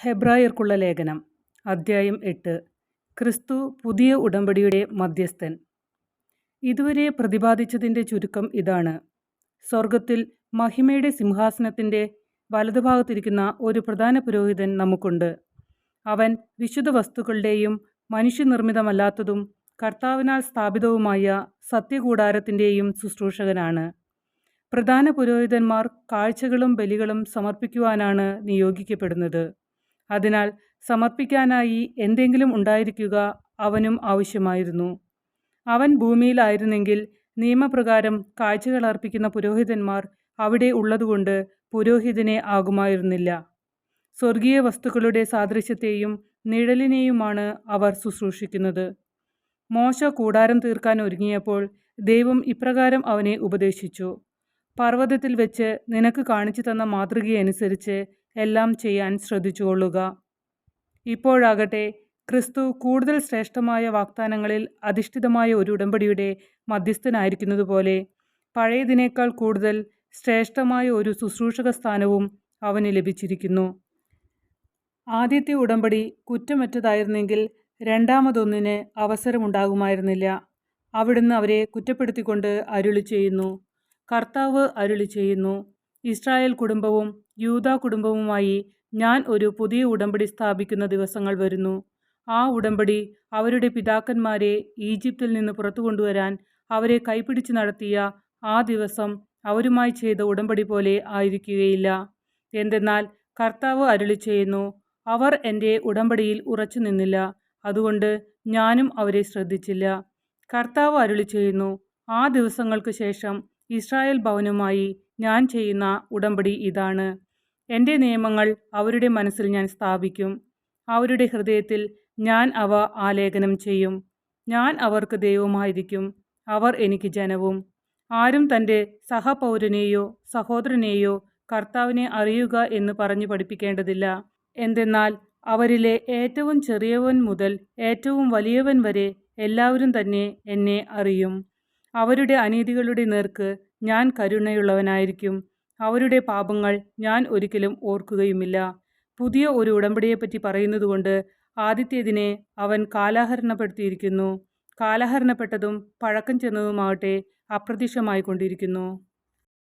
ഹെബ്രായർക്കുള്ള ലേഖനം അദ്ധ്യായം എട്ട് ക്രിസ്തു പുതിയ ഉടമ്പടിയുടെ മധ്യസ്ഥൻ. ഇതുവരെ പ്രതിപാദിച്ചതിന്റെ ചുരുക്കം ഇതാണ്. സ്വർഗത്തിൽ മഹിമയുടെ സിംഹാസനത്തിന്റെ വലതുഭാഗത്തിരിക്കുന്ന ഒരു പ്രധാന പുരോഹിതൻ നമുക്കുണ്ട്. അവൻ വിശുദ്ധ വസ്തുക്കളുടെയും മനുഷ്യനിർമ്മിതമല്ലാത്തതും കർത്താവിനാൽ സ്ഥാപിതവുമായ സത്യകൂടാരത്തിന്റെയും ശുശ്രൂഷകനാണ്. പ്രധാന പുരോഹിതന്മാർ കാഴ്ചകളും ബലികളും സമർപ്പിക്കുവാനാണ് നിയോഗിക്കപ്പെടുന്നത്. അതിനാൽ സമർപ്പിക്കാനായി എന്തെങ്കിലും ഉണ്ടായിരിക്കുക അവനും ആവശ്യമായിരുന്നു. അവൻ ഭൂമിയിലായിരുന്നെങ്കിൽ നിയമപ്രകാരം കാഴ്ചകൾ അർപ്പിക്കുന്ന പുരോഹിതന്മാർ അവിടെ ഉള്ളതുകൊണ്ട് പുരോഹിതനെ ആകുമായിരുന്നില്ല. സ്വർഗീയ വസ്തുക്കളുടെ സാദൃശ്യത്തെയും നിഴലിനെയുമാണ് അവർ ശുശ്രൂഷിക്കുന്നത്. മോശ കൂടാരം തീർക്കാൻ ഒരുങ്ങിയപ്പോൾ ദൈവം ഇപ്രകാരം അവനെ ഉപദേശിച്ചു. പർവതത്തിൽ വെച്ച് നിനക്ക് കാണിച്ചു തന്ന മാതൃകയനുസരിച്ച് എല്ലാം ചെയ്യാൻ ശ്രദ്ധിച്ചുകൊള്ളുക. ഇപ്പോഴാകട്ടെ ക്രിസ്തു കൂടുതൽ ശ്രേഷ്ഠമായ വാഗ്ദാനങ്ങളിൽ അധിഷ്ഠിതമായ ഒരു ഉടമ്പടിയുടെ മധ്യസ്ഥനായിരിക്കുന്നതുപോലെ പഴയതിനേക്കാൾ കൂടുതൽ ശ്രേഷ്ഠമായ ഒരു ശുശ്രൂഷക സ്ഥാനവും അവന് ലഭിച്ചിരിക്കുന്നു. ആദ്യത്തെ ഉടമ്പടി കുറ്റമറ്റതായിരുന്നെങ്കിൽ രണ്ടാമതൊന്നിന് അവസരമുണ്ടാകുമായിരുന്നില്ല. അവിടുന്ന് അവരെ കുറ്റപ്പെടുത്തിക്കൊണ്ട് അരുളി ചെയ്യുന്നു കർത്താവ് അരുളി ചെയ്യുന്നു ഇസ്രായേൽ കുടുംബവും യൂത കുടുംബവുമായി ഞാൻ ഒരു പുതിയ ഉടമ്പടി സ്ഥാപിക്കുന്ന ദിവസങ്ങൾ വരുന്നു. ആ ഉടമ്പടി അവരുടെ പിതാക്കന്മാരെ ഈജിപ്തിൽ നിന്ന് പുറത്തു കൊണ്ടുവരാൻ അവരെ കൈപിടിച്ച് നടത്തിയ ആ ദിവസം അവരുമായി ചെയ്ത ഉടമ്പടി പോലെ ആയിരിക്കുകയില്ല. എന്തെന്നാൽ കർത്താവ് അരുളി ചെയ്യുന്നു അവർ എന്റെ ഉടമ്പടിയിൽ ഉറച്ചു നിന്നില്ല അതുകൊണ്ട് ഞാനും അവരെ ശ്രദ്ധിച്ചില്ല. കർത്താവ് അരുളി ചെയ്യുന്നു ആ ദിവസങ്ങൾക്ക് ശേഷം ഇസ്രായേൽ ഭവനുമായി ഞാൻ ചെയ്യുന്ന ഉടമ്പടി ഇതാണ്. എന്റെ നിയമങ്ങൾ അവരുടെ മനസ്സിൽ ഞാൻ സ്ഥാപിക്കും. അവരുടെ ഹൃദയത്തിൽ ഞാൻ അവ ആലേഖനം ചെയ്യും. ഞാൻ അവർക്ക് ദൈവമായിരിക്കും അവർ എനിക്ക് ജനവും. ആരും തന്റെ സഹപൗരനെയോ സഹോദരനെയോ കർത്താവിനെ അറിയുക എന്ന് പറഞ്ഞു പഠിപ്പിക്കേണ്ടതില്ല. എന്തെന്നാൽ അവരിലെ ഏറ്റവും ചെറിയവൻ മുതൽ ഏറ്റവും വലിയവൻ വരെ എല്ലാവരും തന്നെ എന്നെ അറിയും. അവരുടെ അനീതികളുടെ നേർക്ക് ഞാൻ കരുണയുള്ളവനായിരിക്കും. അവരുടെ പാപങ്ങൾ ഞാൻ ഒരിക്കലും ഓർക്കുകയുമില്ല. പുതിയ ഒരു ഉടമ്പടിയെപ്പറ്റി പറയുന്നതുകൊണ്ട് ആദ്യത്തേതിനെ അവൻ കാലാഹരണപ്പെടുത്തിയിരിക്കുന്നു. കാലഹരണപ്പെട്ടതും പഴക്കം ചെന്നതുമാകട്ടെ അപ്രത്യക്ഷമായിക്കൊണ്ടിരിക്കുന്നു.